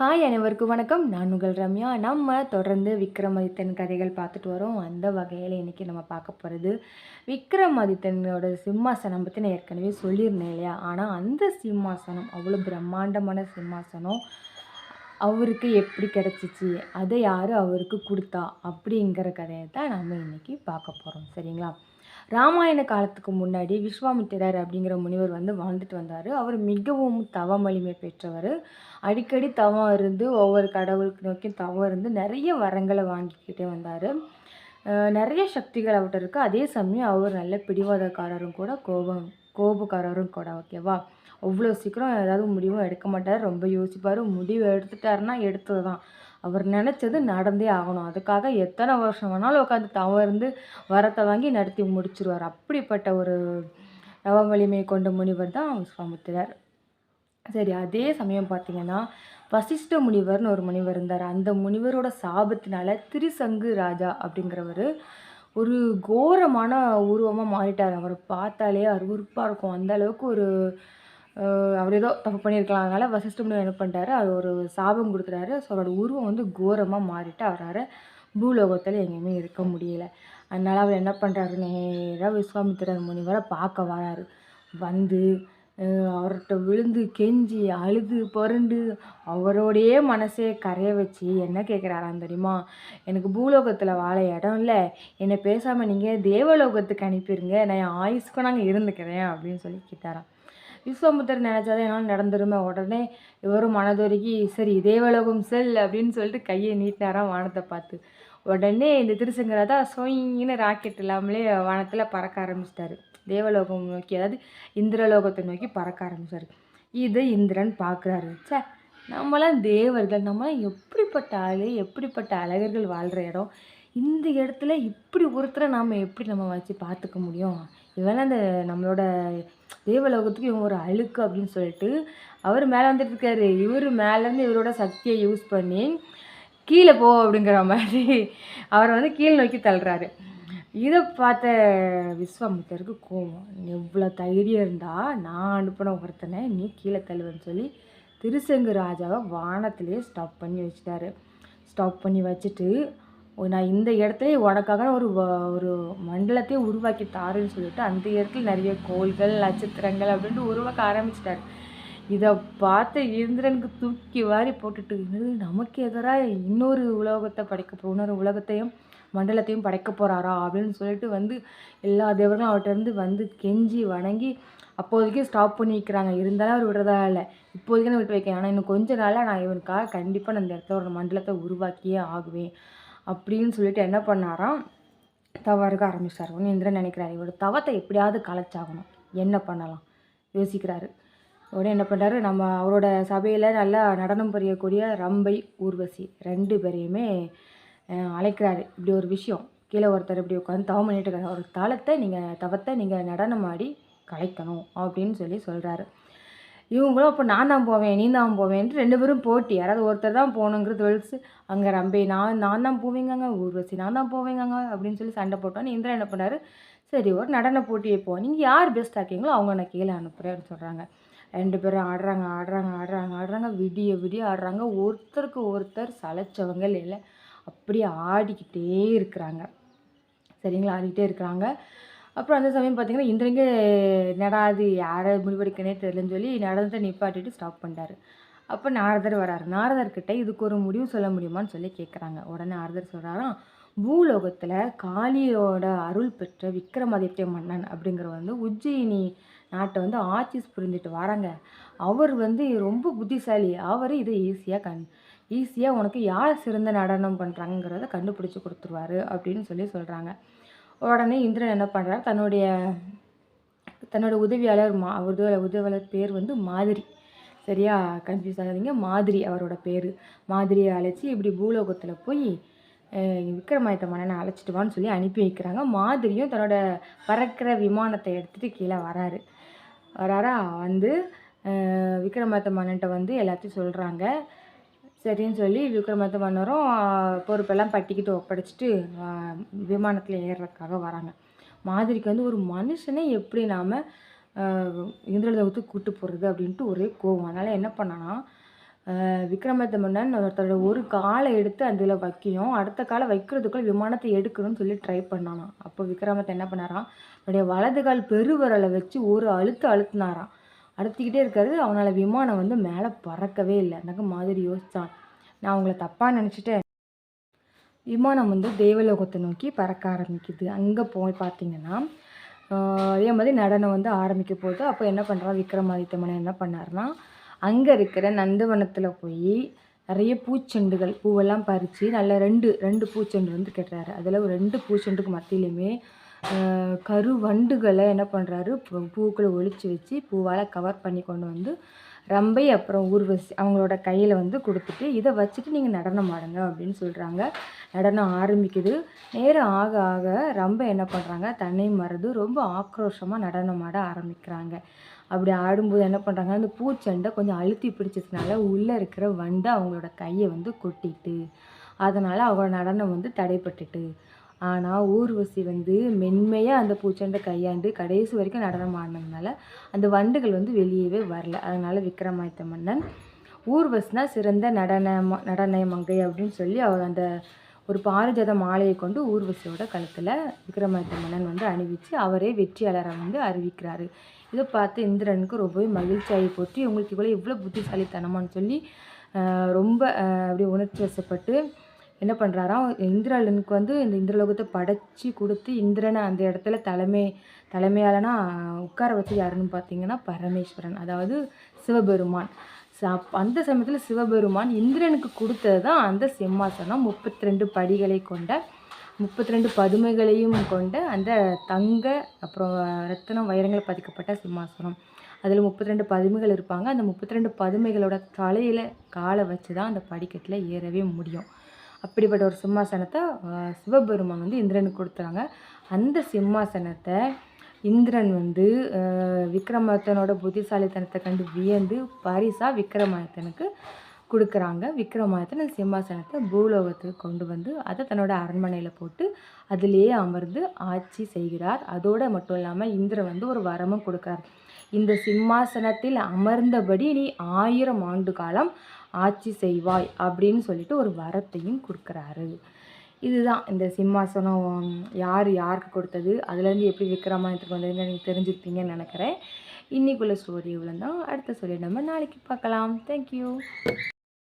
Hi அனைவருக்கும் வணக்கம். நான் உங்கள் ரம்யா. நம்ம தொடர்ந்து விக்ரமாதித்தன் கதைகள் பார்த்துட்டு வரோம். அந்த வகையில் இன்றைக்கி நம்ம பார்க்க போகிறது விக்ரமாதித்தனோட சிம்மாசனம் பற்றி நான் ஏற்கனவே சொல்லியிருந்தேன் இல்லையா? ஆனால் அந்த சிம்மாசனம் அவ்வளோ பிரம்மாண்டமான சிம்மாசனம் அவருக்கு எப்படி கிடச்சிச்சு? அதை யார் அவருக்கு கொடுத்தா? அப்படிங்கிற கதையை தான் நம்ம இன்றைக்கி பார்க்க போகிறோம் சரிங்களா? ராமாயண காலத்துக்கு முன்னாடி விஸ்வாமித்திரர் அப்படிங்கிற முனிவர் வந்து வாழ்ந்துட்டு வந்தார். அவர் மிகவும் தவம் வலிமை பெற்றவர். அடிக்கடி தவம் இருந்து ஒவ்வொரு கடவுளுக்கு நோக்கி தவம் இருந்து நிறைய வரங்களை வாங்கிக்கிட்டே வந்தார். நிறைய சக்திகள் அவர்கிட்ட இருக்குது அதே சமயம் அவர் நல்ல பிடிவாதக்காரரும் கூட கோபம் கோபக்காரரும் கூட ஓகேவா? அவ்வளோ சீக்கிரம் ஏதாவது முடிவும் எடுக்க மாட்டார். ரொம்ப யோசிப்பார். முடிவு எடுத்துட்டாருன்னா எடுத்தது தான் அவர் நினச்சது நடந்தே ஆகணும். அதுக்காக எத்தனை வருஷம் வேணாலும் உட்காந்து தவம் இருந்து வரத்தை வாங்கி நடத்தி முடிச்சிருவார். அப்படிப்பட்ட ஒரு நவவலிமை கொண்ட முனிவர் தான் விஸ்வாமித்திரர் சரி அதே சமயம் பார்த்தீங்கன்னா வசிஷ்ட முனிவர்னு ஒரு முனிவர் இருந்தார். அந்த முனிவரோட சாபத்தினால திருசங்கு ராஜா அப்படிங்கிறவர் ஒரு கோரமான உருவமாக மாறிட்டார். அவரை பார்த்தாலே அருவருப்பாக இருக்கும். அந்த அளவுக்கு ஒரு அவர் ஏதோ தப்பு பண்ணியிருக்கலாம். அதனால் வசிஷ்ட முனிவர் என்ன பண்ணிட்டாரு? அது ஒரு சாபம் கொடுக்குறாரு. ஸோ அவரோட உருவம் வந்து கோரமாக மாறிட்டு அவரால் பூலோகத்தில் எங்கேயுமே இருக்க முடியல. அதனால் அவர் என்ன பண்ணுறாரு நேராக விஸ்வாமித்திரர் முனிவரை பார்க்க வராரு. வந்து அவர்கிட்ட விழுந்து கெஞ்சி அழுது புரண்டு அவரோடையே மனசே கரைய வச்சு என்ன கேட்குறாராம் தெரியுமா? எனக்கு பூலோகத்தில் வாழ இடம் இல்லை. என்னை பேசாமல் நீங்கள் தேவலோகத்துக்கு அனுப்பிடுங்க நான் என் ஆயுஸ்க்கும் நாங்கள் இருந்துக்கிறேன் அப்படின்னு சொல்லி கேட்டாராம். விஸ்வாமுத்தர் நினச்சாதான் என்னால் நடந்துருமே? உடனே இவரும் மனதுருகி சரி தேவலோகம் செல் அப்படின்னு சொல்லிட்டு கையை நீட்டினாராம் வானத்தை பார்த்து. உடனே இந்த திருசங்கராதா சோயின்னு ராக்கெட் இல்லாமலே வானத்தில் பறக்க ஆரம்பிச்சிட்டாரு. தேவலோகம் நோக்கி அதாவது இந்திரலோகத்தை நோக்கி பறக்க ஆரம்பிச்சார். இது இந்திரன் பார்க்குறாரு. சே நம்மளாம் தேவர்கள் நம்மளாம் எப்படிப்பட்ட ஆள் எப்படிப்பட்ட அழகர்கள் வாழ்கிற இடம். இந்த இடத்துல இப்படி ஒருத்தரை நாம் எப்படி நம்ம வச்சு பார்த்துக்க முடியும்? இவன் அந்த நம்மளோட தேவலோகத்துக்கு இவன் ஒரு அழுக்கு அப்படின்னு சொல்லிட்டு அவர் மேலே வந்துட்டு இருக்காரு. இவர் மேலேருந்து இவரோட சக்தியை யூஸ் பண்ணி கீழே போ அப்படிங்கிற மாதிரி அவரை வந்து கீழே நோக்கி தள்ளுறாரு. இதை பார்த்த விஸ்வாமித்தருக்கு கோபம் எவ்வளோ தைரியம் இருந்தால் நான் அனுப்பின ஒருத்தனை நீ கீழே தள்ளுவேன்னு சொல்லி திருசெங்கு ராஜாவை வானத்திலேயே ஸ்டாப் பண்ணி வச்சுட்டாரு. ஸ்டாப் பண்ணி வச்சுட்டு நான் இந்த இடத்துல உனக்காக ஒரு ஒரு மண்டலத்தையே உருவாக்கி தாருன்னு சொல்லிட்டு அந்த இடத்துல நிறைய கோள்கள் நட்சத்திரங்கள் அப்படின்ட்டு உருவாக்க ஆரம்பிச்சிட்டாரு. இதை பார்த்து இந்திரனுக்கு தூக்கி வாரி போட்டுட்டு நமக்கு எதிராக இன்னொரு உலோகத்தை படைக்க போகிற இன்னொரு உலகத்தையும் மண்டலத்தையும் படைக்க போகிறாரா அப்படின்னு சொல்லிட்டு வந்து எல்லா தேவர்களும் அவர்கிட்ட இருந்து வந்து கெஞ்சி வணங்கி அப்போதைக்கு ஸ்டாப் பண்ணி வைக்கிறாங்க இருந்தாலும் அவர் விடுறதா இல்லை. இப்போதைக்கு நான் விட்டு வைக்கிறேன். ஆனால் இன்னும் கொஞ்ச நாளாக நான் இவனுக்காக கண்டிப்பாக நான் இந்த இடத்துல ஒரு மண்டலத்தை உருவாக்கியே ஆகுவேன். அப்படின்னு சொல்லிட்டு என்ன பண்ணாராம்? தவ இருக்க ஆரம்பிச்சார் இந்திரன் நினைக்கிறாரு இவரோட தவத்தை எப்படியாவது கலைச்சாகணும். என்ன பண்ணலாம்? யோசிக்கிறாரு. உடனே என்ன பண்ணுறாரு நம்ம அவரோட சபையில் நல்லா நடனம் புரியக்கூடிய ரம்பை ஊர்வசி ரெண்டு பேரையுமே அழைக்கிறாரு. இப்படி ஒரு விஷயம். கீழே ஒருத்தர் இப்படி உட்காந்து தவம் பண்ணிட்டு இருக்காரு. ஒரு தளத்தை நீங்கள் தவத்தை நீங்கள் நடனம் ஆடி கலைக்கணும் அப்படின்னு சொல்லி சொல்கிறாரு இவங்களும் அப்போ நான் தான் போவேன் நீ தான் போவேன்ட்டு ரெண்டு பேரும் போட்டி. யாராவது ஒருத்தர் தான் போகணுங்கிறது வெல்ஸ் அங்கே ரம்பே நான் நான் தான் போவீங்கங்க. ஊர்வசி நான் தான் போவேங்கங்க அப்படின்னு சொல்லி சண்டை போட்டோன்னு இந்திரா என்ன பண்ணார்? சரி ஒரு நடன போட்டியை போ. நீங்கள் யார் பெஸ்ட்டாக இருக்கீங்களோ அவங்க நான் கீழே அனுப்புகிறேன்னு சொல்கிறாங்க ரெண்டு பேரும் ஆடுறாங்க ஆடுறாங்க ஆடுறாங்க ஆடுறாங்க. விடிய விடிய ஆடுறாங்க. ஒருத்தருக்கு ஒருத்தர் சளைச்சவங்க இல்லை. அப்படியே ஆடிக்கிட்டே இருக்கிறாங்க. சரிங்களா? ஆடிக்கிட்டே இருக்கிறாங்க. அப்புறம் அந்த சமயம் பார்த்திங்கன்னா இந்திரங்க நடாது யாரை முடிவெடுக்கனே தெரியலன்னு சொல்லி நடனத்தை நிப்பாட்டிட்டு ஸ்டாப் பண்ணிட்டாரு. அப்போ நாரதர் வராரு. நாரதர்கிட்ட இதுக்கு ஒரு முடிவு சொல்ல முடியுமான்னு சொல்லி கேட்குறாங்க உடனே நாரதர் சொல்கிறாராம் பூலோகத்தில் காளியோட அருள் பெற்ற விக்ரமாதித்ய மன்னன் அப்படிங்கிற வந்து உஜ்ஜயினி நாட்டை வந்து ஆட்சி புரிஞ்சுட்டு வராங்க. அவர் வந்து ரொம்ப புத்திசாலி. அவர் இதை ஈஸியாக கண் ஈஸியாக உனக்கு யார் சிறந்த நடனம் பண்ணுறாங்கிறத கண்டுபிடிச்சி கொடுத்துருவாரு அப்படின்னு சொல்லி சொல்கிறாங்க உடனே இந்திரன் என்ன பண்ணுறாரு தன்னுடைய தன்னோட உதவியாளர் மா உதவியாளர் பேர் வந்து மாதிரி. சரியா? கன்ஃபியூஸ் ஆகாதீங்க. மாதிரி அவரோட பேர். மாதிரியை அழைச்சி இப்படி பூலோகத்தில் போய் விக்ரமாயத்த மன்னனை அழைச்சிட்டு வான்னு சொல்லி அனுப்பி வைக்கிறாங்க. மாதிரியும் தன்னோட பறக்கிற விமானத்தை எடுத்துகிட்டு கீழே வராரு. வராரா? வந்து விக்ரமாயத்த மன்னன்ட்ட வந்து எல்லாத்தையும் சொல்கிறாங்க சரின்னு சொல்லி விக்ரமாதித்த மன்னரும் பொறுப்பெல்லாம் பட்டிக்கிட்டு ஒப்படைச்சிட்டு விமானத்தில் ஏறுறதுக்காக வராங்க. மாதிரிக்கு வந்து ஒரு மனுஷனை எப்படி நாம் இந்திரலோகத்துக்கு கூட்டு போகிறது அப்படின்ட்டு ஒரே கோவம். அதனால் என்ன பண்ணான்னா அஹ் மன்னன் ஒருத்தரோட ஒரு காலை எடுத்து அதில் வைக்கியும் அடுத்த காலை வைக்கிறதுக்குள்ள விமானத்தை எடுக்கணும்னு சொல்லி ட்ரை பண்ணானாம். அப்போ விக்ரமத்தை என்ன பண்ணாராம்? அவருடைய வலது கால் வச்சு ஒரு அழுத்து அழுத்தினாராம். அடுத்திக்கிட்டே இருக்காரு. அவனால் விமானம் வந்து மேலே பறக்கவே இல்லை. எனக்கு மாதிரி யோசித்தான் நான் அவங்கள தப்பாக நினச்சிட்டேன். விமானம் வந்து தேவலோகத்தை நோக்கி பறக்க ஆரம்பிக்குது. அங்கே போய் பார்த்தீங்கன்னா அதே மாதிரி நடனம் வந்து ஆரம்பிக்க போகுது. அப்போ என்ன பண்ணுறான் விக்ரமாதித்ய மன்னன் என்ன பண்ணாருன்னா அங்கே இருக்கிற நந்தவனத்தில் போய் நிறைய பூச்செண்டுகள் பூவெல்லாம் பறித்து நல்ல ரெண்டு ரெண்டு பூச்செண்டு வந்து கட்டுறாரு. அதில் ஒரு ரெண்டு பூச்செண்டுக்கு மத்தியிலையுமே கருவண்டுகளை என்ன பண்ணுறாரு பூக்களை ஒழிச்சு வச்சு பூவால் கவர் பண்ணி கொண்டு வந்து ரம்பை அப்புறம் ஊர்வசி அவங்களோட கையில் வந்து கொடுத்துட்டு இதை வச்சுட்டு நீங்கள் நடனம் ஆடுங்க அப்படின்னு சொல்கிறாங்க நடனம் ஆரம்பிக்குது. நேரம் ஆக ஆக ரம்பை என்ன பண்ணுறாங்க தன்னை மறந்து ரொம்ப ஆக்ரோஷமாக நடனம் ஆட ஆரம்பிக்கிறாங்க. அப்படி ஆடும்போது என்ன பண்ணுறாங்க அந்த பூச்செண்டை கொஞ்சம் அழுத்தி பிடிச்சதுனால உள்ளே இருக்கிற வண்டு அவங்களோட கையை வந்து கொட்டிட்டு அதனால் அவங்களோட நடனம் வந்து தடைப்பட்டுட்டு ஆனால் ஊர்வசி வந்து மென்மையாக அந்த பூச்செண்டை கையாண்டு கடைசி வரைக்கும் நடனம் ஆடினதுனால அந்த வண்டுகள் வந்து வெளியவே வரல. அதனால் விக்ரமாதித்த மன்னன் ஊர்வசினா சிறந்த நடன நடன மங்கை அப்படின்னு சொல்லி அவர் அந்த ஒரு பாரிஜாத மாலையை கொண்டு ஊர்வசியோட கழுத்தில் விக்ரமாதித்த மன்னன் வந்து அணிவித்து அவரே வெற்றியாளரை வந்து அறிவிக்கிறாரு. இதை பார்த்து இந்திரனுக்கு ரொம்பவே மகிழ்ச்சியாகி போட்டு இவங்களுக்கு இவ்வளோ இவ்வளோ புத்திசாலித்தனமான்னு சொல்லி ரொம்ப அப்படியே உணர்ச்சி வசப்பட்டு என்ன பண்ணுறாராம் இந்திரனுக்கு வந்து இந்த இந்திரலோகத்தை படைச்சி கொடுத்து இந்திரனை அந்த இடத்துல தலைமை தலைமையாலனா உட்கார வச்சு யாருன்னு பார்த்தீங்கன்னா பரமேஸ்வரன் அதாவது சிவபெருமான். அந்த சமயத்தில் சிவபெருமான் இந்திரனுக்கு கொடுத்தது தான் அந்த சிம்மாசனம். முப்பத்தி ரெண்டு படிகளை கொண்ட முப்பத்தி ரெண்டு பதுமைகளையும் கொண்ட அந்த தங்க அப்புறம் ரத்தனம் வைரங்கள் பதிக்கப்பட்ட சிம்மாசனம். அதில் முப்பத்தி ரெண்டு பதுமைகள் இருப்பாங்க. அந்த முப்பத்தி ரெண்டு பதுமைகளோட தலையில் காலை வச்சு தான் அந்த படிக்கட்டில் ஏறவே முடியும். அப்படிப்பட்ட ஒரு சிம்மாசனத்தை சிவபெருமான் வந்து இந்திரனுக்கு கொடுத்தாங்க. அந்த சிம்மாசனத்தை இந்திரன் வந்து விக்ரமாதித்தனோட புத்திசாலித்தனத்தை கண்டு வியந்து பரிசாக விக்ரமாதித்தனுக்கு கொடுக்குறாங்க. விக்ரமாதித்தன் அந்த சிம்மாசனத்தை பூலோகத்துக்கு கொண்டு வந்து அதை தன்னோட அரண்மனையில் போட்டு அதிலேயே அமர்ந்து ஆட்சி செய்கிறார். அதோடு மட்டும் இல்லாமல் இந்திரன் வந்து ஒரு வரமும் கொடுக்குறார். இந்த சிம்மாசனத்தில் அமர்ந்தபடி நீ ஆயிரம் ஆண்டு காலம் ஆட்சி செய்வாய் அப்படின்னு சொல்லிட்டு ஒரு வரத்தையும் கொடுக்குறாரு. இதுதான் இந்த சிம்மாசனம் யார் யாருக்கு கொடுத்தது அதுலேருந்து எப்படி விக்ரமாயத்துக்கு வந்ததுன்னு நீங்கள் தெரிஞ்சுருப்பீங்கன்னு நினைக்கிறேன். இன்றைக்குள்ள ஸ்டோரி இவ்வளோ தான் அடுத்த ஸ்டோரி நம்ம நாளைக்கு பார்க்கலாம். தேங்க்யூ